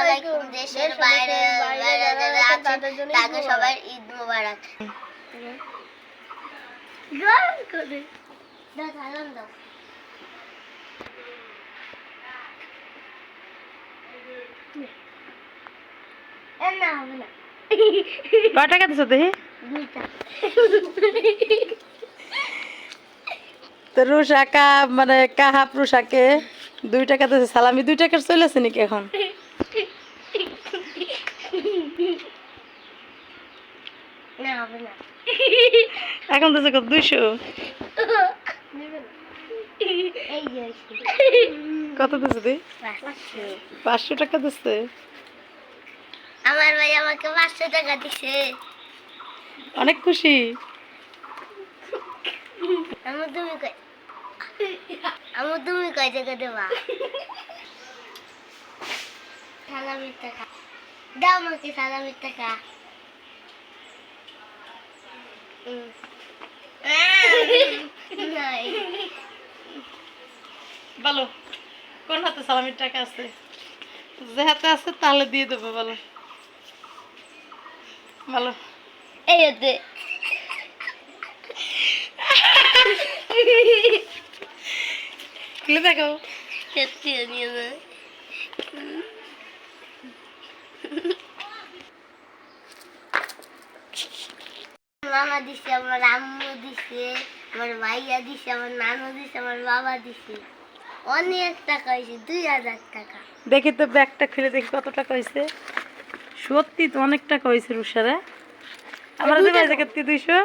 আলাইকুম দেশের বাইরে বাইরে যারা আছেন তাদের সবার ঈদ মোবারক। গান করে দুইটা। তো রুশাকা মানে কাহাপ রুশাকে দুই টাকা সালামি দুই টাকার চলেছে নাকি এখন? এখন দিছে কত দুইশো। কত দিছে দি পাঁচশো। টাকা দিচ্ছে আমার ভাই আমাকে পাঁচশো টাকা দিছে। অনেক খুশি। আমার তুমি কয় আমার তুমি কয় টাকা দেবা? সালামির টাকা। দাও আমাকে সালামির টাকা। বলো কোন হাতে সালামির টাকা আছে? যে হাতে আছে তাহলে দিয়ে দেবো বলো। বলো। এই হতে। খুলে দেখো। নিয়ে মামা দিছে আমার আম্মু দিছে আমার ভাইয়া দিছে আমার নানু দিছে আমার বাবা দিছে। অনেক টাকা হয়েছে দুই হাজার টাকা। দেখে তো ব্যাগটা খুলে দেখি কত টাকা হয়েছে। সত্যি তো অনেক টাকা হয়েছে রুষারা আমার দুশো দুইশো।